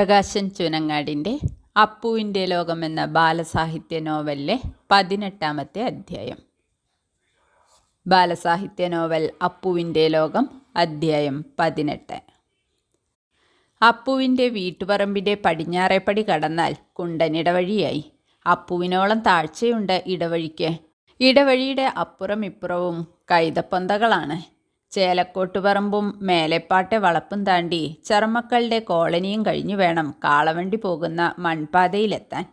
പ്രകാശൻ ചുനങ്ങാടിന്റെ അപ്പുവിന്റെ ലോകം എന്ന ബാലസാഹിത്യ നോവലിലെ പതിനെട്ടാമത്തെ അധ്യായം. ബാലസാഹിത്യ നോവൽ അപ്പുവിന്റെ ലോകം അധ്യായം പതിനെട്ട്. അപ്പുവിന്റെ വീട്ടുപറമ്പിന്റെ പടിഞ്ഞാറേപ്പടി കടന്നാൽ കുണ്ടൻ ഇടവഴിയായി. അപ്പുവിനോളം താഴ്ചയുണ്ട് ഇടവഴിക്ക്. ഇടവഴിയുടെ അപ്പുറം ഇപ്പുറവും കൈതപ്പൊന്തകളാണ്. ചേലക്കോട്ടുപറമ്പും മേലെപ്പാട്ടെ വളപ്പും താണ്ടി ചർമ്മക്കളുടെ കോളനിയും കഴിഞ്ഞു വേണം കാളവണ്ടി പോകുന്ന മൺപാതയിലെത്താൻ.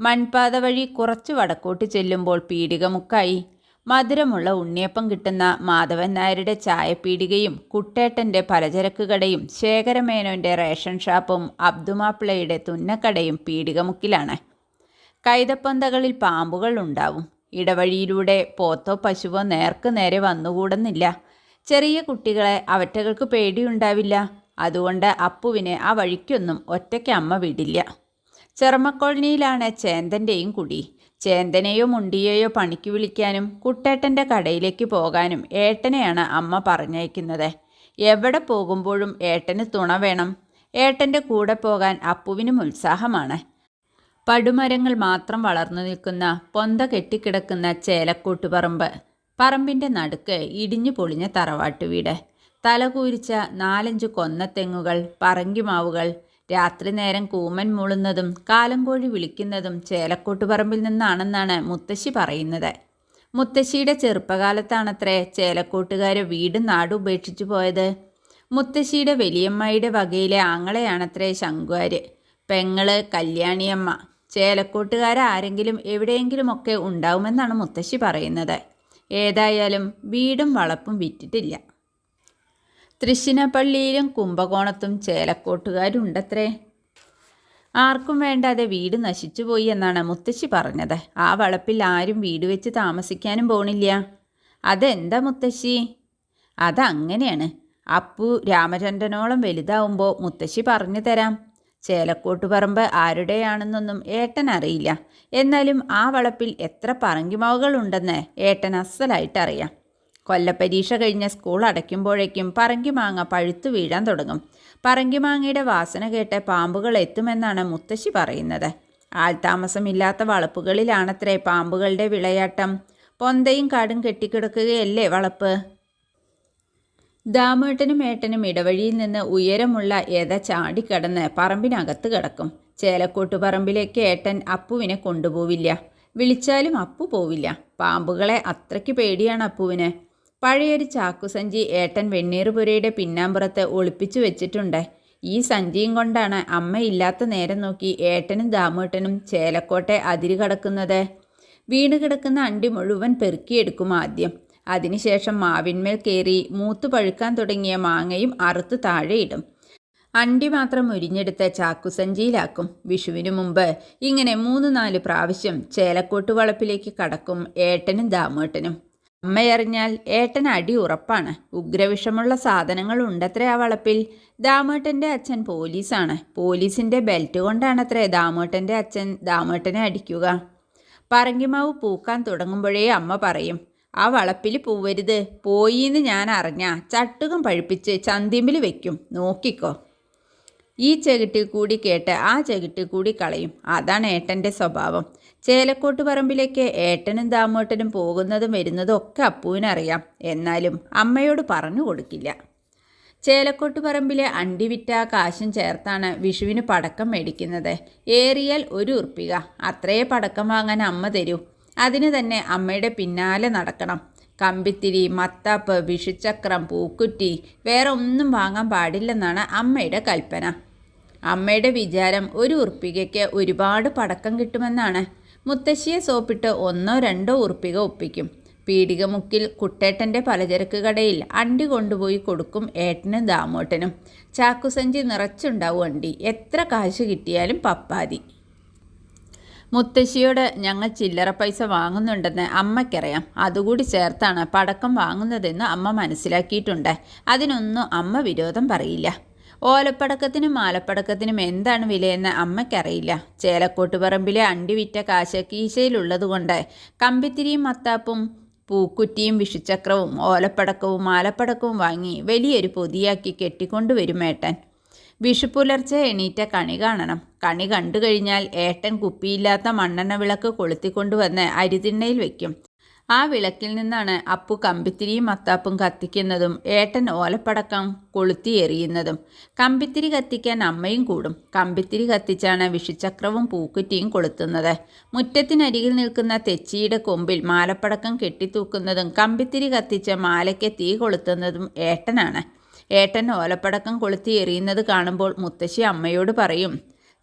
മൺപാത വഴി കുറച്ച് വടക്കോട്ട് ചെല്ലുമ്പോൾ പീടികമുക്കായി. മധുരമുള്ള ഉണ്ണിയപ്പം കിട്ടുന്ന മാധവൻ നായരുടെ ചായപ്പീടികയും കുട്ടേട്ടന്റെ പലചരക്ക് കടയും ശേഖരമേനോന്റെ റേഷൻ ഷാപ്പും അബ്ദുമാപ്പിളയുടെ തുന്നക്കടയും പീടികമുക്കിലാണ്. കൈതപ്പന്തകളിൽ പാമ്പുകൾ ഉണ്ടാവും ഇടവഴിയിലൂടെ പോത്തോ പശുവോ നേർക്ക് നേരെ വന്നുകൂടുന്നില്ല. ചെറിയ കുട്ടികളെ അവറ്റകൾക്ക് പേടിയുണ്ടാവില്ല. അതുകൊണ്ട് അപ്പുവിനെ ആ വഴിക്കൊന്നും ഒറ്റയ്ക്ക് അമ്മ വിടില്ല. ചെറുമക്കോളനിയിലാണ് ചേന്തന്റെയും കുടി. ചേന്തനെയോ മുണ്ടിയെയോ പണിക്ക് വിളിക്കാനും കുട്ടേട്ടന്റെ കടയിലേക്ക് പോകാനും ഏട്ടനെയാണ് അമ്മ പറഞ്ഞയക്കുന്നത്. എവിടെ പോകുമ്പോഴും ഏട്ടന് തുണ വേണം. ഏട്ടന്റെ കൂടെ പോകാൻ അപ്പുവിനും ഉത്സാഹമാണ്. പടുമരങ്ങൾ മാത്രം വളർന്നു നിൽക്കുന്ന പൊന്ത കെട്ടിക്കിടക്കുന്ന ചേലക്കൂട്ടുപറമ്പ്. പറമ്പിന്റെ നടുക്ക് ഇടിഞ്ഞു പൊളിഞ്ഞ തറവാട്ട് വീട്. തലകൂരിച്ച നാലഞ്ച് കൊന്നത്തെങ്ങുകൾ പറങ്കിമാവുകൾ രാത്രി നേരം കൂമൻ മൂളുന്നതും കാലംകോഴി വിളിക്കുന്നതും ചേലക്കൂട്ടുപറമ്പിൽ നിന്നാണെന്നാണ് മുത്തശ്ശി പറയുന്നത്. മുത്തശ്ശിയുടെ ചെറുപ്പകാലത്താണത്രേ ചേലക്കൂട്ടുകാരെ വീട് നാടും ഉപേക്ഷിച്ചു പോയത്. മുത്തശ്ശിയുടെ വലിയമ്മയുടെ വകയിലെ ആങ്ങളെയാണത്രേ ശങ്കുവാര്. പെങ്ങൾ കല്യാണിയമ്മ. ചേലക്കൂട്ടുകാരാരെങ്കിലും എവിടെയെങ്കിലുമൊക്കെ ഉണ്ടാവുമെന്നാണ് മുത്തശ്ശി പറയുന്നത്. ഏതായാലും വീടും വളപ്പും വിറ്റിട്ടില്ല. തൃശ്ശിനപ്പള്ളിയിലും കുംഭകോണത്തും ചേലക്കോട്ടുകാരുണ്ടത്രേ. ആർക്കും വേണ്ടാതെ വീട് നശിച്ചുപോയി എന്നാണ് മുത്തശ്ശി പറഞ്ഞത്. ആ വളപ്പിൽ ആരും വീട് വെച്ച് താമസിക്കാനും പോണില്ല. അതെന്താ മുത്തശ്ശി? അതങ്ങനെയാണ്. അപ്പു രാമചന്ദ്രനോളം വലുതാവുമ്പോൾ മുത്തശ്ശി പറഞ്ഞു തരാം. ചേലക്കോട്ട് പറമ്പ് ആരുടെയാണെന്നൊന്നും ഏട്ടൻ അറിയില്ല. എന്നാലും ആ വളപ്പിൽ എത്ര പറങ്കിമാവുകളുണ്ടെന്ന് ഏട്ടൻ അസലായിട്ടറിയാം. കൊല്ലപ്പരീക്ഷ കഴിഞ്ഞ സ്കൂൾ അടയ്ക്കുമ്പോഴേക്കും പറങ്കിമാങ്ങ പഴുത്തു വീഴാൻ തുടങ്ങും. പറങ്കിമാങ്ങയുടെ വാസന കേട്ട് പാമ്പുകൾ എത്തുമെന്നാണ് മുത്തശ്ശി പറയുന്നത്. ആൾതാമസമില്ലാത്ത വളപ്പുകളിലാണത്രേ പാമ്പുകളുടെ വിളയാട്ടം. പൊന്തയും കാടും കെട്ടിക്കിടക്കുകയല്ലേ വളപ്പ്? ദാമേട്ടനും ഏട്ടനും ഇടവഴിയിൽ നിന്ന് ഉയരമുള്ള എത ചാടിക്കടന്ന് പറമ്പിനകത്ത് കിടക്കും. ചേലക്കോട്ട് പറമ്പിലേക്ക് ഏട്ടൻ അപ്പുവിനെ കൊണ്ടുപോവില്ല. വിളിച്ചാലും അപ്പു പോവില്ല. പാമ്പുകളെ അത്രയ്ക്ക് പേടിയാണ് അപ്പുവിന്. പഴയൊരു ചാക്കുസഞ്ചി ഏട്ടൻ വെണ്ണീർപുരയുടെ പിന്നാമ്പുറത്ത് ഒളിപ്പിച്ചു വെച്ചിട്ടുണ്ട്. ഈ സഞ്ചിയും കൊണ്ടാണ് അമ്മയില്ലാത്ത നേരം നോക്കി ഏട്ടനും ദാമേട്ടനും ചേലക്കോട്ടെ അതിര് കടക്കുന്നത് വീണ് കിടക്കുന്ന അണ്ടി മുഴുവൻ പെറുക്കിയെടുക്കും ആദ്യം. അതിനുശേഷം മാവിന്മേൽ കയറി മൂത്തു പഴുക്കാൻ തുടങ്ങിയ മാങ്ങയും അറുത്ത് താഴെയിടും അണ്ടി മാത്രം ഉരിഞ്ഞെടുത്ത് ചാക്കുസഞ്ചിയിലാക്കും. വിഷുവിനു മുമ്പ് ഇങ്ങനെ മൂന്ന് നാല് പ്രാവശ്യം ചേലക്കോട്ട് വളപ്പിലേക്ക് കടക്കും ഏട്ടനും ദാമേട്ടനും. അമ്മയറിഞ്ഞാൽ ഏട്ടൻ അടി ഉറപ്പാണ്. ഉഗ്രവിഷമുള്ള സാധനങ്ങൾ ഉണ്ടത്രേ ആ വളപ്പിൽ. ദാമേട്ടന്റെ അച്ഛൻ പോലീസാണ്. പോലീസിന്റെ ബെൽറ്റ് കൊണ്ടാണത്രേ ദാമേട്ടന്റെ അച്ഛൻ ദാമേട്ടനെ അടിക്കുക. പറങ്കിമാവ് പൂക്കാൻ തുടങ്ങുമ്പോഴേ അമ്മ പറയും ആ വളപ്പിൽ പോവരുത്. പോയിന്ന് ഞാൻ അറിഞ്ഞ ചട്ടുകം പഴുപ്പിച്ച് ചന്തിമ്പിൽ വെക്കും. നോക്കിക്കോ. ഈ ചെകിട്ടിൽ കൂടി കേട്ട് ആ ചെകിട്ടിൽ കൂടി കളയും. അതാണ് ഏട്ടന്റെ സ്വഭാവം. ചേലക്കോട്ട് പറമ്പിലേക്ക് ഏട്ടനും ദാമോട്ടനും പോകുന്നതും വരുന്നതും ഒക്കെ അപ്പുവിനറിയാം. എന്നാലും അമ്മയോട് പറഞ്ഞു കൊടുക്കില്ല. ചേലക്കോട്ട് പറമ്പിലെ അണ്ടി വിറ്റ കാശും ചേർത്താണ് വിഷുവിന് പടക്കം മേടിക്കുന്നത്. ഏറിയാൽ ഒരു ഉറുപ്പിക. അത്രയേ പടക്കം വാങ്ങാൻ അമ്മ തരൂ. അതിന് തന്നെ അമ്മയുടെ പിന്നാലെ നടക്കണം. കമ്പിത്തിരി മത്താപ്പ് വിഷുചക്രം പൂക്കുറ്റി വേറെ ഒന്നും വാങ്ങാൻ പാടില്ലെന്നാണ് അമ്മയുടെ കൽപ്പന. അമ്മയുടെ വിചാരം ഒരു ഉറുപ്പികയ്ക്ക് ഒരുപാട് പടക്കം കിട്ടുമെന്നാണ്. മുത്തശ്ശിയെ സോപ്പിട്ട് ഒന്നോ രണ്ടോ ഉറുപ്പിക ഒപ്പിക്കും. പീടികമുക്കിൽ കുട്ടേട്ടന്റെ പലചരക്ക് കടയിൽ അണ്ടി കൊണ്ടുപോയി കൊടുക്കും ഏട്ടനും ദാമോട്ടനും. ചാക്കുസഞ്ചി നിറച്ചുണ്ടാവും അണ്ടി. എത്ര കാശ് കിട്ടിയാലും പപ്പാതി. മുത്തശ്ശിയോട് ഞങ്ങൾ ചില്ലറ പൈസ വാങ്ങുന്നുണ്ടെന്ന് അമ്മയ്ക്കറിയാം. അതുകൂടി ചേർത്താണ് പടക്കം വാങ്ങുന്നതെന്ന് അമ്മ മനസ്സിലാക്കിയിട്ടുണ്ട്. അതിനൊന്നും അമ്മ വിരോധം പറയില്ല. ഓലപ്പടക്കത്തിനും മാലപ്പടക്കത്തിനും എന്താണ് വിലയെന്ന് അമ്മയ്ക്കറിയില്ല. ചേലക്കോട്ട് പറമ്പിലെ അണ്ടി വിറ്റ കാശ് കീശയിലുള്ളതുകൊണ്ട് കമ്പിത്തിരിയും മത്താപ്പും പൂക്കുറ്റിയും വിഷുചക്രവും ഓലപ്പടക്കവും മാലപ്പടക്കവും വാങ്ങി വലിയൊരു പൊതിയാക്കി കെട്ടിക്കൊണ്ടുവരും ഏട്ടൻ. വിഷുപുലർച്ചെ എണീറ്റ കണി കാണണം. കണി കണ്ടു കഴിഞ്ഞാൽ ഏട്ടൻ കുപ്പിയില്ലാത്ത മണ്ണെണ്ണ വിളക്ക് കൊളുത്തിക്കൊണ്ടുവന്ന് അരിതിണ്ണയിൽ വെക്കും. ആ വിളക്കിൽ നിന്നാണ് അപ്പു കമ്പിത്തിരിയും അത്താപ്പും കത്തിക്കുന്നതും ഏട്ടൻ ഓലപ്പടക്കം കൊളുത്തി എറിയുന്നതും. കമ്പിത്തിരി കത്തിക്കാൻ അമ്മയും കൂടും. കമ്പിത്തിരി കത്തിച്ചാണ് വിഷുചക്രവും പൂക്കുറ്റിയും കൊളുത്തുന്നത്. മുറ്റത്തിനരികിൽ നിൽക്കുന്ന തെച്ചിയുടെ കൊമ്പിൽ മാലപ്പടക്കം കെട്ടിത്തൂക്കുന്നതും കമ്പിത്തിരി കത്തിച്ച് മാലയ്ക്ക് തീ കൊളുത്തുന്നതും ഏട്ടനാണ്. ഏട്ടൻ ഓലപ്പടക്കം കൊളുത്തി എറിയുന്നത് കാണുമ്പോൾ മുത്തശ്ശി അമ്മയോട് പറയും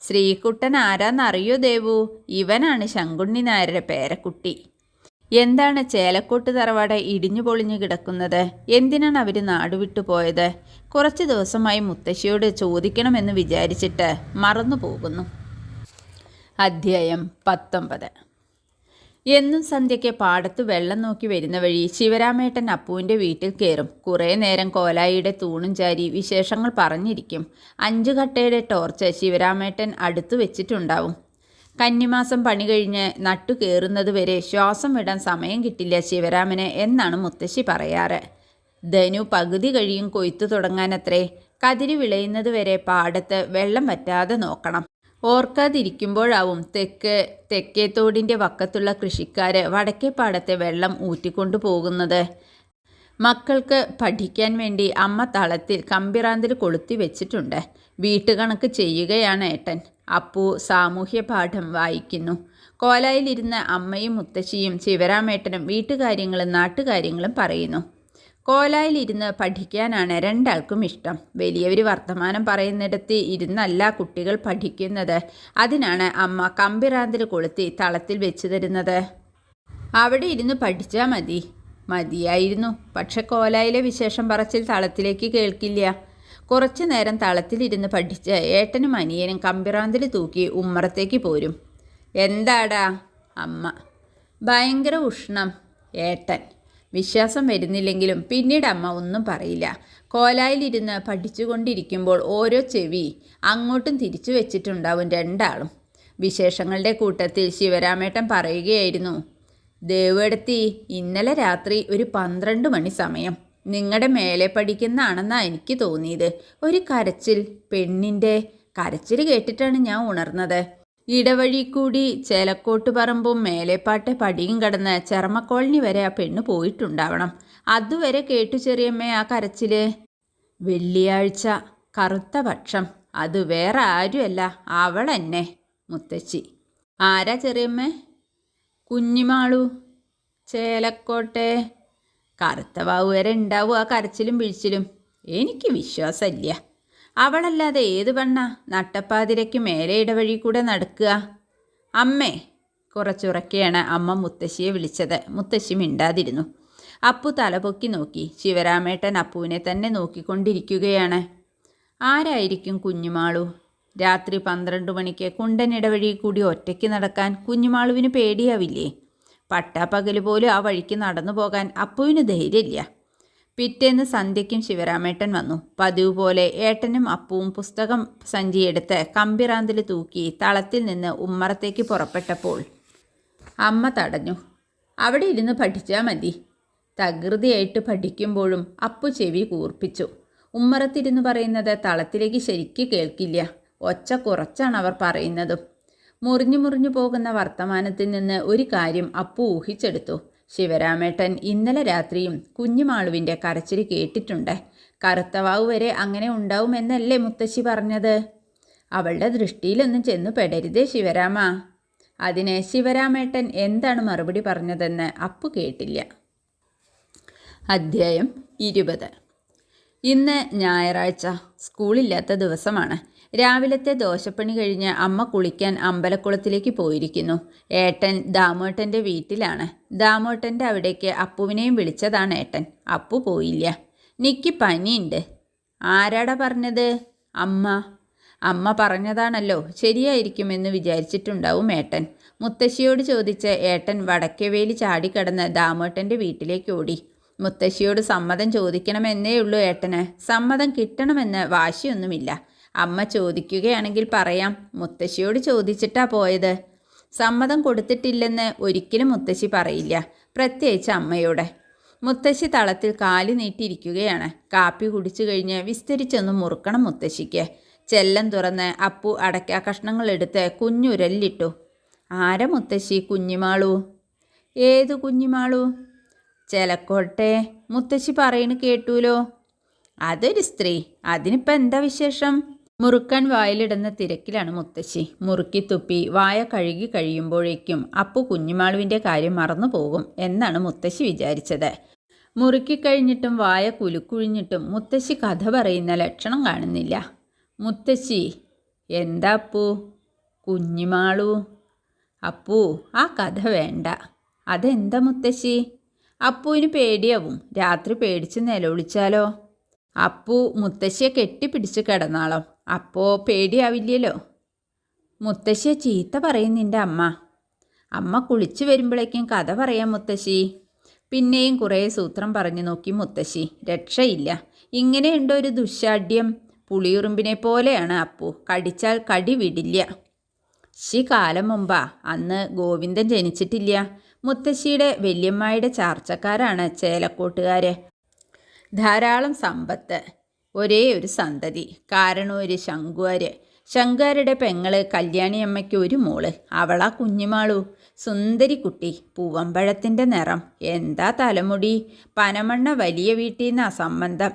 ശ്രീകുട്ടൻ ആരാന്നറിയോ ദേവു? ഇവനാണ് ശങ്കുണ്ണി നായരുടെ പേരക്കുട്ടി. എന്താണ് ചേലക്കോട്ട് തറവാട് ഇടിഞ്ഞു പൊളിഞ്ഞു കിടക്കുന്നത്? എന്തിനാണ് അവർ നാടുവിട്ടു പോയത്? കുറച്ച് ദിവസമായി മുത്തശ്ശിയോട് ചോദിക്കണമെന്ന് വിചാരിച്ചിട്ട് മറന്നു പോകുന്നു അധ്യായം പത്തൊമ്പത്. എന്നും സന്ധ്യയ്ക്ക് പാടത്ത് വെള്ളം നോക്കി വരുന്ന വഴി ശിവരാമേട്ടൻ അപ്പുവിന്റെ വീട്ടിൽ കയറും കുറേ നേരം കോലായിയുടെ തൂണും ചാരി വിശേഷങ്ങൾ പറഞ്ഞിരിക്കും. അഞ്ചു കട്ടയുടെ ടോർച്ച് ശിവരാമേട്ടൻ അടുത്തു വെച്ചിട്ടുണ്ടാവും. കന്നിമാസം പണി കഴിഞ്ഞ് നട്ടു കയറുന്നതുവരെ ശ്വാസം വിടാൻ സമയം കിട്ടില്ല ശിവരാമന് എന്നാണ് മുത്തശ്ശി പറയാറ്. ധനു പകുതി കഴിയും കൊയ്ത്തു തുടങ്ങാനത്രേ. കതിരി വിളയുന്നതുവരെ പാടത്ത് വെള്ളം വറ്റാതെ നോക്കണം. ഓർക്കാതിരിക്കുമ്പോഴാവും തെക്ക് തെക്കേത്തോടിന്റെ വക്കത്തുള്ള കൃഷിക്കാര് വടക്കേ പാടത്തെ വെള്ളം ഊറ്റിക്കൊണ്ടു പോകുന്നത് മക്കൾക്ക് പഠിക്കാൻ വേണ്ടി അമ്മ തളത്തിൽ കമ്പിറാന്തിൽ കൊളുത്തി വെച്ചിട്ടുണ്ട്. വീട്ടുകണക്ക് ചെയ്യുകയാണ് ഏട്ടൻ. അപ്പു സാമൂഹ്യ പാഠം വായിക്കുന്നു. കോലായിലിരുന്ന് അമ്മയും മുത്തശ്ശിയും ശിവരാമേട്ടനും വീട്ടുകാര്യങ്ങളും നാട്ടുകാര്യങ്ങളും പറയുന്നു. കോലായിലിരുന്ന് പഠിക്കാനാണ് രണ്ടാൾക്കും ഇഷ്ടം. വലിയവർ വർത്തമാനം പറയുന്നിടത്ത് ഇരുന്നല്ല കുട്ടികൾ പഠിക്കുന്നത്. അതിനാണ് അമ്മ കമ്പിറാന്തിൽ കൊളുത്തി തളത്തിൽ വെച്ചു തരുന്നത്. അവിടെ ഇരുന്ന് പഠിച്ചാൽ മതി. മതിയായിരുന്നു. പക്ഷെ കോലായിലെ വിശേഷം പറച്ചിൽ തളത്തിലേക്ക് കേൾക്കില്ല. കുറച്ചു നേരം തളത്തിലിരുന്ന് പഠിച്ച് ഏട്ടനും അനിയനും കമ്പിറാന്തിൽ തൂക്കി ഉമ്മറത്തേക്ക് പോരും. എന്താടാ? അമ്മ. ഭയങ്കര ഉഷ്ണം. ഏട്ടൻ. വിശ്വാസം വരുന്നില്ലെങ്കിലും പിന്നീട് അമ്മ ഒന്നും പറയില്ല. കോലായിലിരുന്ന് പഠിച്ചുകൊണ്ടിരിക്കുമ്പോൾ ഓരോ ചെവി അങ്ങോട്ടും തിരിച്ചു വെച്ചിട്ടുണ്ടാവും രണ്ടാളും. വിശേഷങ്ങളുടെ കൂട്ടത്തിൽ ശിവരാമേട്ടൻ പറയുകയായിരുന്നു ദേവെടുത്തി ഇന്നലെ രാത്രി ഒരു പന്ത്രണ്ട് മണി സമയം. നിങ്ങളുടെ മേലെ പഠിക്കുന്നതാണെന്നാണ് എനിക്ക് തോന്നിയത്. ഒരു കരച്ചിൽ. പെണ്ണിന്റെ കരച്ചിൽ കേട്ടിട്ടാണ് ഞാൻ ഉണർന്നത്. ഇടവഴി കൂടി ചേലക്കോട്ടുപറമ്പും മേലേപ്പാട്ടെ പടിയും കടന്ന് ചെറമക്കോളനി വരെ ആ പെണ്ണ് പോയിട്ടുണ്ടാവണം. അതുവരെ കേട്ടു ചെറിയമ്മേ ആ കരച്ചിൽ. വെള്ളിയാഴ്ച കറുത്ത പക്ഷം. അത് വേറെ ആരുമല്ല അവളെന്നെ മുത്തശ്ശി. ആരാ ചെറിയമ്മേ? കുഞ്ഞിമാളു ചേലക്കോട്ടെ. കറുത്ത വാവ് വരെ ഉണ്ടാവും ആ കരച്ചിലും പിഴിച്ചിലും. എനിക്ക് വിശ്വാസമില്ല. അവളല്ലാതെ ഏത് പെണ്ണ? നട്ടപ്പാതിരയ്ക്ക് മേലെ ഇടവഴി കൂടെ നടക്കുക. അമ്മേ കുറച്ചുറക്കെയാണ് അമ്മ മുത്തശ്ശിയെ വിളിച്ചത്. മുത്തശ്ശി മിണ്ടാതിരുന്നു. അപ്പു തലപൊക്കി നോക്കി. ശിവരാമേട്ടൻ അപ്പുവിനെ തന്നെ നോക്കിക്കൊണ്ടിരിക്കുകയാണ്. ആരായിരിക്കും കുഞ്ഞുമാളു? രാത്രി പന്ത്രണ്ട് മണിക്ക് കുണ്ടൻ ഇടവഴി കൂടി ഒറ്റയ്ക്ക് നടക്കാൻ കുഞ്ഞുമാളുവിന് പേടിയാവില്ലേ? പട്ടാപ്പകൽ പോലും ആ വഴിക്ക് നടന്നു പോകാൻ അപ്പുവിന് ധൈര്യമില്ല. പിറ്റേന്ന് സന്ധ്യയ്ക്കും ശിവരാമേട്ടൻ വന്നു. പതിവ് പോലെ ഏട്ടനും അപ്പുവും പുസ്തകം സഞ്ചിയെടുത്ത് കമ്പിറാന്തിൽ തൂക്കി തളത്തിൽ നിന്ന് ഉമ്മറത്തേക്ക് പുറപ്പെട്ടപ്പോൾ അമ്മ തടഞ്ഞു. അവിടെ ഇരുന്ന് പഠിച്ചാൽ മതി. തകൃതിയായിട്ട് പഠിക്കുമ്പോഴും അപ്പു ചെവി കൂർപ്പിച്ചു. ഉമ്മറത്തിരുന്ന് പറയുന്നത് തളത്തിലേക്ക് ശരിക്ക് കേൾക്കില്ല. ഒച്ച കുറച്ചാണ് അവർ പറയുന്നതും. മുറിഞ്ഞു മുറിഞ്ഞു പോകുന്ന വർത്തമാനത്തിൽ നിന്ന് ഒരു കാര്യം അപ്പു ഊഹിച്ചെടുത്തു. ശിവരാമേട്ടൻ ഇന്നലെ രാത്രിയും കുഞ്ഞുമാളുവിന്റെ കരച്ചിൽ കേട്ടിട്ടുണ്ട്. കറുത്തവാവ് വരെ അങ്ങനെ ഉണ്ടാവുമെന്നല്ലേ മുത്തശ്ശി പറഞ്ഞത്? അവളുടെ ദൃഷ്ടിയിലൊന്നും ചെന്നു പെടരുതേ ശിവരാമ. അതിന് ശിവരാമേട്ടൻ എന്താണ് മറുപടി പറഞ്ഞതെന്ന് അപ്പു കേട്ടില്ല. അധ്യായം ഇരുപത്. ഇന്ന് ഞായറാഴ്ച. സ്കൂളില്ലാത്ത ദിവസമാണ്. രാവിലത്തെ ദോശപ്പണി കഴിഞ്ഞ് അമ്മ കുളിക്കാൻ അമ്പലക്കുളത്തിലേക്ക് പോയിരിക്കുന്നു. ഏട്ടൻ ദാമോട്ടന്റെ വീട്ടിലാണ്. ദാമോട്ടന്റെ അവിടേക്ക് അപ്പുവിനെയും വിളിച്ചതാണ് ഏട്ടൻ. അപ്പു പോയില്ല. നിക്ക് പനിയുണ്ട്. ആരാടാ പറഞ്ഞത്? അമ്മ. അമ്മ പറഞ്ഞതാണല്ലോ. ശരിയായിരിക്കുമെന്ന് വിചാരിച്ചിട്ടുണ്ടാവും ഏട്ടൻ. മുത്തശ്ശിയോട് ചോദിച്ച് ഏട്ടൻ വടക്കേവേലി ചാടിക്കടന്ന് ദാമോട്ടന്റെ വീട്ടിലേക്ക് ഓടി. മുത്തശ്ശിയോട് സമ്മതം ചോദിക്കണമെന്നേ ഉള്ളൂ ഏട്ടന്. സമ്മതം കിട്ടണമെന്ന് വാശിയൊന്നുമില്ല. അമ്മ ചോദിക്കുകയാണെങ്കിൽ പറയാം മുത്തശ്ശിയോട് ചോദിച്ചിട്ടാ പോയത്. സമ്മതം കൊടുത്തിട്ടില്ലെന്ന് ഒരിക്കലും മുത്തശ്ശി പറയില്ല പ്രത്യേകിച്ച് അമ്മയോടെ. മുത്തശ്ശി തളത്തിൽ കാലി നീട്ടിയിരിക്കുകയാണ്. കാപ്പി കുടിച്ചു കഴിഞ്ഞ് വിസ്തരിച്ചൊന്ന് മുറുക്കണം മുത്തശ്ശിക്ക്. ചെല്ലം തുറന്ന് അപ്പു അടയ്ക്ക കഷ്ണങ്ങൾ എടുത്ത് കുഞ്ഞുരലിട്ടു ആര മുത്തശ്ശി കുഞ്ഞിമാളു? ഏതു കുഞ്ഞിമാളു? ചെലക്കോട്ടെ മുത്തശ്ശി പറയുന്നു കേട്ടൂലോ? അതൊരു സ്ത്രീ. അതിനിപ്പോൾ എന്താ വിശേഷം? മുറുക്കൻ വായിലിടുന്ന തിരക്കിലാണ് മുത്തശ്ശി. മുറുക്കി തുപ്പി വായ കഴുകി കഴിയുമ്പോഴേക്കും അപ്പു കുഞ്ഞുമാളുവിന്റെ കാര്യം മറന്നു പോകും എന്നാണ് മുത്തശ്ശി വിചാരിച്ചത്. മുറുക്കിക്കഴിഞ്ഞിട്ടും വായ കുലുക്കുഴിഞ്ഞിട്ടും മുത്തശ്ശി കഥ പറയുന്ന ലക്ഷണം കാണുന്നില്ല. മുത്തശ്ശി എന്താ അപ്പു? കുഞ്ഞുമാളു? അപ്പു ആ കഥ വേണ്ട. അതെന്താ മുത്തശ്ശി? അപ്പുവിന് പേടിയാവും. രാത്രി പേടിച്ച് നിലവിളിച്ചാലോ? അപ്പു മുത്തശ്ശിയെ കെട്ടിപ്പിടിച്ച് കിടന്നാളോ? അപ്പോ പേടിയാവില്ലല്ലോ? മുത്തശ്ശിയെ ചീത്ത പറയും നിന്റെ അമ്മ. അമ്മ കുളിച്ചു വരുമ്പോഴേക്കും കഥ പറയാം മുത്തശ്ശി. പിന്നെയും കുറേ സൂത്രം പറഞ്ഞു നോക്കി മുത്തശ്ശി. രക്ഷയില്ല. ഇങ്ങനെയുണ്ടോ ഒരു ദുശാഢ്യം പുളിയുറുമ്പിനെ പോലെയാണ് അപ്പു. കടിച്ചാൽ കടി വിടില്ല. ശി കാലം മുമ്പാ. അന്ന് ഗോവിന്ദൻ ജനിച്ചിട്ടില്ല. മുത്തശ്ശിയുടെ വല്യമ്മയുടെ ചാർച്ചക്കാരാണ് ചേലക്കോട്ടുകാര്. ധാരാളം സമ്പത്ത്. ഒരേ ഒരു സന്തതി. കാരണൂര് ശങ്കുവാര്. ശങ്കുവാരുടെ പെങ്ങൾ കല്യാണിയമ്മയ്ക്ക് ഒരു മോൾ. അവളാ കുഞ്ഞുമാളു. സുന്ദരി കുട്ടി. പൂവമ്പഴത്തിന്റെ നിറം. എന്താ തലമുടി? പനമണ്ണ വലിയ വീട്ടിൽ നിന്നാ സംബന്ധം.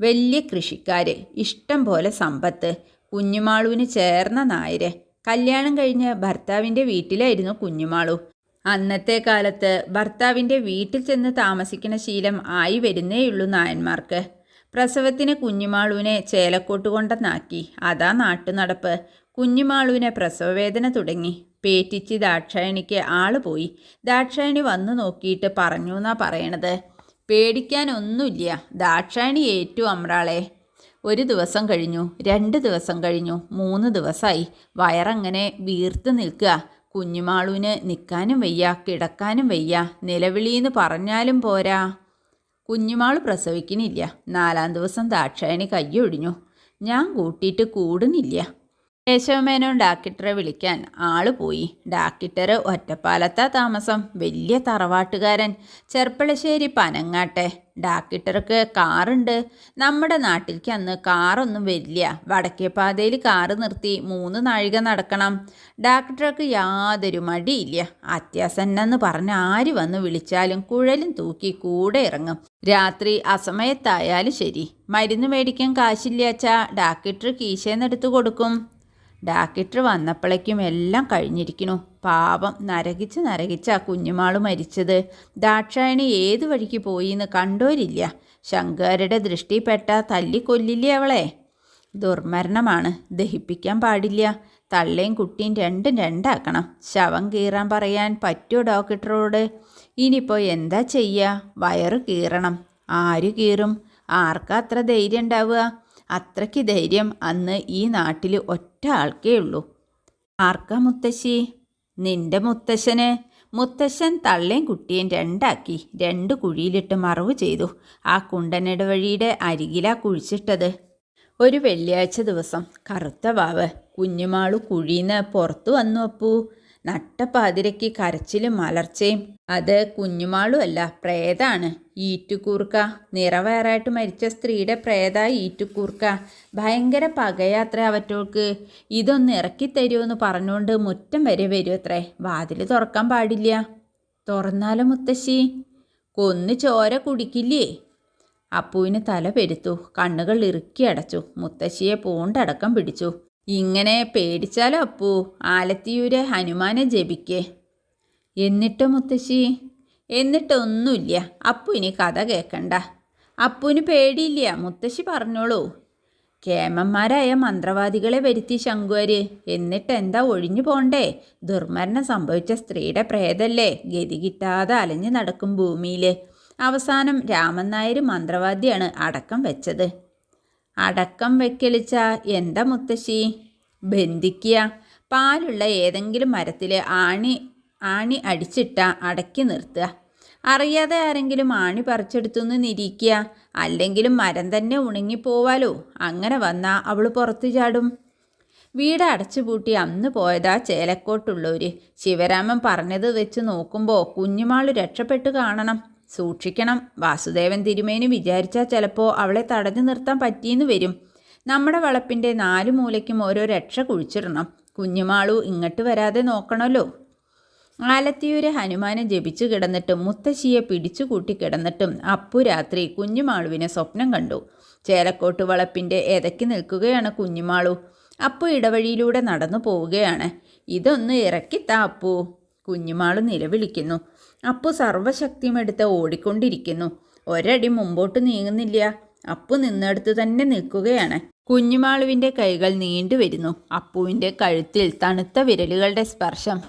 വലിയ കൃഷിക്കാര്. ഇഷ്ടം പോലെ സമ്പത്ത്. കുഞ്ഞുമാളുവിന് ചേർന്ന നായര്. കല്യാണം കഴിഞ്ഞ് ഭർത്താവിന്റെ വീട്ടിലായിരുന്നു കുഞ്ഞുമാളു. അന്നത്തെ കാലത്ത് ഭർത്താവിന്റെ വീട്ടിൽ ചെന്ന് താമസിക്കുന്ന ശീലം ആയി വരുന്നേയുള്ളൂ നായന്മാർക്ക്. പ്രസവത്തിന് കുഞ്ഞുമാളുവിനെ ചേലക്കോട്ട് കൊണ്ടെന്നാക്കി. അതാ നാട്ടുനടപ്പ്. കുഞ്ഞുമാളുവിനെ പ്രസവവേദന തുടങ്ങി. പേറ്റിച്ച് ദാക്ഷായണിക്ക് ആൾ പോയി. ദാക്ഷായണി വന്നു നോക്കിയിട്ട് പറഞ്ഞു എന്നാ പറയണത്. പേടിക്കാനൊന്നുമില്ല. ദാക്ഷായണി ഏറ്റു അമ്രാളെ. ഒരു ദിവസം കഴിഞ്ഞു. രണ്ട് ദിവസം കഴിഞ്ഞു. മൂന്ന് ദിവസമായി വയറങ്ങനെ വീർത്ത് നിൽക്കുക. കുഞ്ഞുമാളുവിന് നിൽക്കാനും വയ്യ കിടക്കാനും വയ്യ. നിലവിളിയെന്ന് പറഞ്ഞാലും പോരാ. കുഞ്ഞുമാൾ പ്രസവിക്കുന്നില്ല. നാലാം ദിവസം ദാക്ഷായണി കയ്യൊഴിഞ്ഞു ഞാൻ കൂട്ടിയിട്ട് കൂടുന്നില്ല. കേശവമേനോൻ ഡാക്കിട്ടറെ വിളിക്കാൻ ആൾ പോയി. ഡാക്കിട്ടർ ഒറ്റപ്പാലത്താ താമസം. വലിയ തറവാട്ടുകാരൻ. ചെർപ്പളശ്ശേരി പനങ്ങാട്ടെ. ഡാക്കിട്ടർക്ക് കാറുണ്ട്. നമ്മുടെ നാട്ടിലേക്ക് അന്ന് കാറൊന്നും വരില്ല. വടക്കേ പാതയിൽ കാറ് നിർത്തി മൂന്ന് നാഴിക നടക്കണം. ഡാക്ടർക്ക് യാതൊരു മടിയില്ല. അത്യാസന്നെന്ന് പറഞ്ഞ് ആര് വന്ന് വിളിച്ചാലും കുഴലും തൂക്കി കൂടെ ഇറങ്ങും. രാത്രി അസമയത്തായാലും ശരി. മരുന്ന് മേടിക്കാൻ കാശില്ല കാശില്ലാച്ചാ ഡാക്കിട്ടർ കീശേന്നെടുത്ത് കൊടുക്കും. ഡാക്കിട്ടർ വന്നപ്പോഴേക്കും എല്ലാം കഴിഞ്ഞിരിക്കുന്നു. പാപം നരകിച്ച് നരകിച്ച് ആ കുഞ്ഞുമാൾ മരിച്ചത്. ദാക്ഷായണി ഏതു വഴിക്ക് പോയി എന്ന് കണ്ടോരില്ല ശങ്കരുടെ ദൃഷ്ടിപ്പെട്ട തല്ലിക്കൊല്ലില്ലേ അവളെ? ദുർമരണമാണ്. ദഹിപ്പിക്കാൻ പാടില്ല. തള്ളയും കുട്ടിയും രണ്ടും രണ്ടാക്കണം. ശവം കീറാൻ പറയാൻ പറ്റുമോ ഡോക്ടറോട്? ഇനിയിപ്പോൾ എന്താ ചെയ്യുക വയറ് കീറണം. ആര് കീറും? ആർക്കാ അത്ര ധൈര്യം ഉണ്ടാവുക? അത്രയ്ക്ക് ധൈര്യം അന്ന് ഈ നാട്ടിൽ ഒറ്റ ആൾക്കേ ഉള്ളൂ. ആർക്കാ മുത്തശ്ശി? നിന്റെ മുത്തശ്ശന്. മുത്തശ്ശൻ തള്ളയും കുട്ടിയും രണ്ടാക്കി രണ്ട് കുഴിയിലിട്ട് മറവ് ചെയ്തു. ആ കുണ്ടനട വഴിയുടെ അരികിലാ കുഴിച്ചിട്ടത്. ഒരു വെള്ളിയാഴ്ച ദിവസം കറുത്ത വാവ് കുഞ്ഞുമാൾ കുഴിന്ന് പുറത്തു വന്നു അപ്പൂ. നട്ടപ്പാതിരയ്ക്ക് കരച്ചിലും മലർച്ചയും. അത് കുഞ്ഞുമാളും അല്ല പ്രേതാണ്. ഈറ്റുകൂർക്ക. നിറവേറായിട്ട് മരിച്ച സ്ത്രീയുടെ പ്രേത ഈറ്റുകൂർക്ക. ഭയങ്കര പകയാത്ര അവറ്റോൾക്ക്. ഇതൊന്ന് ഇറക്കി തരുമെന്ന് പറഞ്ഞുകൊണ്ട് മുറ്റം വരെ വരും അത്രേ വാതിൽ തുറക്കാൻ പാടില്ല. തുറന്നാലോ മുത്തശ്ശി? കൊന്നു ചോര കുടിക്കില്ലേ? അപ്പുവിന് തല പെരുത്തു കണ്ണുകൾ ഇറുക്കി അടച്ചു മുത്തശ്ശിയെ പൂണ്ടടക്കം പിടിച്ചു. ഇങ്ങനെ പേടിച്ചാലോ അപ്പു? ആലത്തിയൂര് ഹനുമാനെ ജപിക്കേ. എന്നിട്ടോ മുത്തശ്ശി? എന്നിട്ടൊന്നുമില്ല. അപ്പു ഇനി കഥ കേൾക്കണ്ട അപ്പുവിന് പേടിയില്ല. മുത്തശ്ശി പറഞ്ഞോളൂ. കേമന്മാരായ മന്ത്രവാദികളെ വരുത്തി ശങ്കുവര് എന്നിട്ട് എന്താ ഒഴിഞ്ഞു പോണ്ടേ? ദുർമരണം സംഭവിച്ച സ്ത്രീയുടെ പ്രേതല്ലേ? ഗതി കിട്ടാതെ അലഞ്ഞു നടക്കും ഭൂമിയിൽ അവസാനം രാമൻ നായർ മന്ത്രവാദിയാണ് അടക്കം വെച്ചത്. അടക്കം വെക്കലിച്ച എന്താ മുത്തശ്ശി? ബന്ധിക്കുക പാലുള്ള ഏതെങ്കിലും മരത്തിൽ ആണി ആണി അടിച്ചിട്ട അടക്കി നിർത്തുക. അറിയാതെ ആരെങ്കിലും ആണി പറിച്ചെടുത്തുനിന്ന് നിരീക്കുക അല്ലെങ്കിലും മരം തന്നെ ഉണങ്ങിപ്പോവാലോ അങ്ങനെ വന്നാൽ അവൾ പുറത്തു ചാടും. വീട് അടച്ചുപൂട്ടി അന്ന് പോയതാ ചേലക്കോട്ടുള്ളവർ ശിവരാമൻ പറഞ്ഞത് വെച്ച് നോക്കുമ്പോൾ കുഞ്ഞുമാൾ രക്ഷപ്പെട്ടു കാണണം. സൂക്ഷിക്കണം. വാസുദേവൻ തിരുമേനി വിചാരിച്ചാൽ ചിലപ്പോൾ അവളെ തടഞ്ഞു നിർത്താൻ പറ്റിയെന്ന് വരും. നമ്മുടെ വളപ്പിന്റെ നാല് മൂലയ്ക്കും ഓരോ രക്ഷ കുഴിച്ചിടണം. കുഞ്ഞുമാളു ഇങ്ങോട്ട് വരാതെ നോക്കണമല്ലോ ആലത്തിയൂര് ഹനുമാനെ ജപിച്ചു കിടന്നിട്ടും മുത്തശ്ശിയെ പിടിച്ചു കൂട്ടി കിടന്നിട്ടും അപ്പു രാത്രി കുഞ്ഞുമാളുവിനെ സ്വപ്നം കണ്ടു. ചേലക്കോട്ട് വളപ്പിന്റെ എതക്കി നിൽക്കുകയാണ് കുഞ്ഞുമാളു. അപ്പു ഇടവഴിയിലൂടെ നടന്നു പോവുകയാണ്. ഇതൊന്ന് ഇറക്കിത്താ അപ്പു. കുഞ്ഞുമാളു നിലവിളിക്കുന്നു. അപ്പു സർവശക്തിയുമെടുത്ത് ഓടിക്കൊണ്ടിരിക്കുന്നു. ഒരടി മുമ്പോട്ട് നീങ്ങുന്നില്ല. അപ്പു നിന്നെടുത്ത് തന്നെ നിൽക്കുകയാണ്. കുഞ്ഞുമാളുവിന്റെ കൈകൾ നീണ്ടുവരുന്നു അപ്പുവിന്റെ കഴുത്തിൽ തണുത്ത വിരലുകളുടെ സ്പർശം.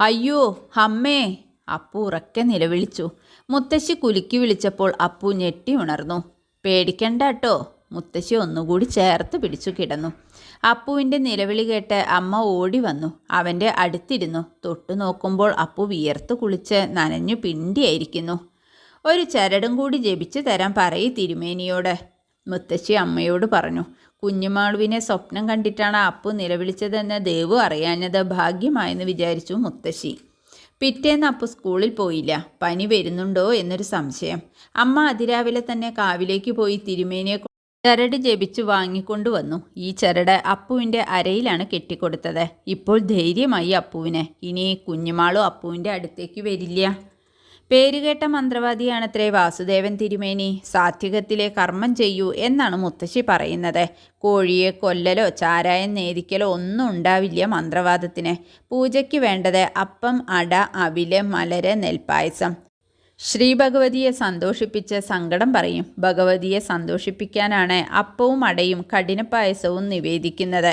അയ്യോ അമ്മേ അപ്പു ഉറക്കെ നിലവിളിച്ചു. മുത്തശ്ശി കുലുക്കി വിളിച്ചപ്പോൾ അപ്പു ഞെട്ടി ഉണർന്നു. പേടിക്കണ്ട കേട്ടോ. മുത്തശ്ശി ഒന്നുകൂടി ചേർത്ത് പിടിച്ചു കിടന്നു. അപ്പുവിന്റെ നിലവിളി കേട്ട് അമ്മ ഓടി വന്നു. അവന്റെ അടുത്തിരുന്നു. തൊട്ടു നോക്കുമ്പോൾ അപ്പു വിയർത്ത് കുളിച്ച് നനഞ്ഞു പിണ്ടിയായിരിക്കുന്നു. ഒരു ചരടും കൂടി ജപിച്ചു തരാൻ പറയി തിരുമേനിയോട്. മുത്തശ്ശി അമ്മയോട് പറഞ്ഞു കുഞ്ഞുമാളുവിനെ സ്വപ്നം കണ്ടിട്ടാണ് അപ്പു നിലവിളിച്ചതെന്ന് ദേവു അറിയാഞ്ഞത് ഭാഗ്യമായെന്ന് വിചാരിച്ചു മുത്തശ്ശി. പിറ്റേന്ന് അപ്പു സ്കൂളിൽ പോയില്ല. പനി വരുന്നുണ്ടോ എന്നൊരു സംശയം. അമ്മ അതിരാവിലെ തന്നെ കാവിലേക്ക് പോയി തിരുമേനിയെ ചരട് ജപിച്ചു വാങ്ങിക്കൊണ്ടുവന്നു ഈ ചരട് അപ്പുവിന്റെ അരയിലാണ് കെട്ടിക്കൊടുത്തത്. ഇപ്പോൾ ധൈര്യമായി അപ്പുവിന്. ഇനി കുഞ്ഞുമാളും അപ്പുവിന്റെ അടുത്തേക്ക് വരില്ല. പേരുകേട്ട മന്ത്രവാദിയാണത്രേ വാസുദേവൻ തിരുമേനി. സാത്വികത്തിലെ കർമ്മം ചെയ്യൂ എന്നാണ് മുത്തശ്ശി പറയുന്നത്. കോഴിയെ കൊല്ലലോ ചാരായം നേദിക്കലോ ഒന്നും ഉണ്ടാവില്ല മന്ത്രവാദത്തിന്. പൂജയ്ക്ക് വേണ്ടത് അപ്പം അട അവിൽ മലര് നെൽപ്പായസം. ശ്രീ ഭഗവതിയെ സന്തോഷിപ്പിച്ച് സങ്കടം പറയും. ഭഗവതിയെ സന്തോഷിപ്പിക്കാനാണ് അപ്പവും അടയും കഠിനപ്പായസവും നിവേദിക്കുന്നത്.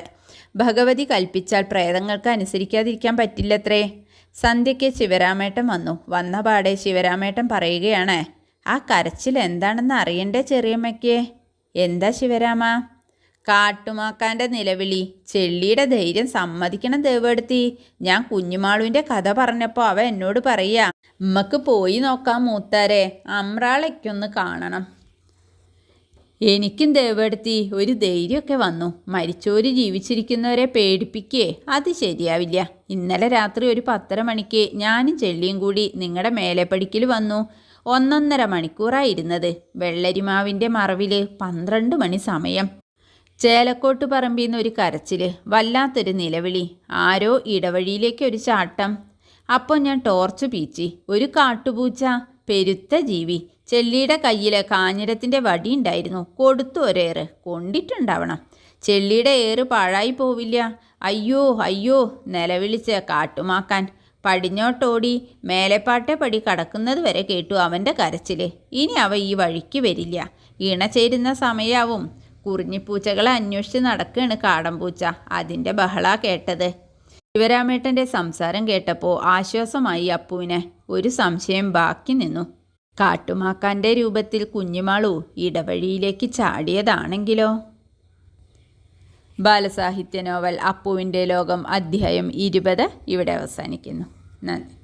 ഭഗവതി കൽപ്പിച്ചാൽ പ്രേതങ്ങൾക്ക് അനുസരിക്കാതിരിക്കാൻ പറ്റില്ലത്രേ. സന്ധ്യയ്ക്ക് ശിവരാമേട്ടൻ വന്നു. വന്ന പാടെ ശിവരാമേട്ടൻ പറയുകയാണ് ആ കരച്ചിൽ എന്താണെന്ന് അറിയണ്ടേ ചെറിയമ്മയ്ക്ക്? എന്താ ശിവരാമ? കാട്ടുമാക്കാന്റെ നിലവിളി. ചെള്ളിയുടെ ധൈര്യം സമ്മതിക്കണം ദേവെടുത്തി. ഞാൻ കുഞ്ഞുമാളുവിന്റെ കഥ പറഞ്ഞപ്പോൾ അവ എന്നോട് പറയാ ഉമ്മക്ക് പോയി നോക്കാം മൂത്താരെ അമ്രാളയ്ക്കൊന്ന് കാണണം. എനിക്കും ദേവെടുത്തി ഒരു ധൈര്യമൊക്കെ വന്നു. മരിച്ചോര് ജീവിച്ചിരിക്കുന്നവരെ പേടിപ്പിക്കേ അത് ശരിയാവില്ല. ഇന്നലെ രാത്രി ഒരു പത്തര മണിക്ക് ഞാനും ചെള്ളിയും കൂടി നിങ്ങളുടെ മേലെപ്പടിക്കൽ വന്നു. ഒന്നൊന്നര മണിക്കൂറായിരുന്നത് വെള്ളരിമാവിന്റെ മറവിൽ പന്ത്രണ്ട് മണി സമയം. ചേലക്കോട്ട് പറമ്പിൽ നിന്ന് ഒരു കരച്ചിൽ വല്ലാത്തൊരു നിലവിളി. ആരോ ഇടവഴിയിലേക്ക് ഒരു ചാട്ടം. അപ്പോൾ ഞാൻ ടോർച്ച് പീച്ചി. ഒരു കാട്ടുപൂച്ച. പെരുത്ത ജീവി. ചെള്ളിയുടെ കയ്യിൽ കാഞ്ഞിരത്തിന്റെ വടി ഉണ്ടായിരുന്നു. കൊടുത്തു ഒരേറ്. കൊണ്ടിട്ടുണ്ടാവണം. ചെള്ളിയുടെ ഏറ് പാഴായി പോവില്ല. അയ്യോ അയ്യോ നിലവിളിച്ച് കാട്ടുമാക്കാൻ. പടിഞ്ഞോട്ടോടി മേലെപ്പാട്ടെ പടി കടക്കുന്നത് വരെ കേട്ടു അവന്റെ കരച്ചിൽ ഇനി അവ ഈ വഴിക്ക് വരില്ല. ഇണ ചേരുന്ന സമയാവും. കുറിഞ്ഞിപ്പൂച്ചകളെ അന്വേഷിച്ച് നടക്കുകയാണ് കാടമ്പൂച്ച അതിന്റെ ബഹള കേട്ടത്. ശിവരാമേട്ടന്റെ സംസാരം കേട്ടപ്പോൾ ആശ്വാസമായി അപ്പുവിനെ. ഒരു സംശയം ബാക്കി നിന്നു. കാട്ടുമാക്കാന്റെ രൂപത്തിൽ കുഞ്ഞുമാളു ഇടവഴിയിലേക്ക് ചാടിയതാണെങ്കിലോ? ബാലസാഹിത്യ നോവൽ അപ്പുവിന്റെ ലോകം അധ്യായം ഇരുപത് ഇവിടെ അവസാനിക്കുന്നു. നന്ദി.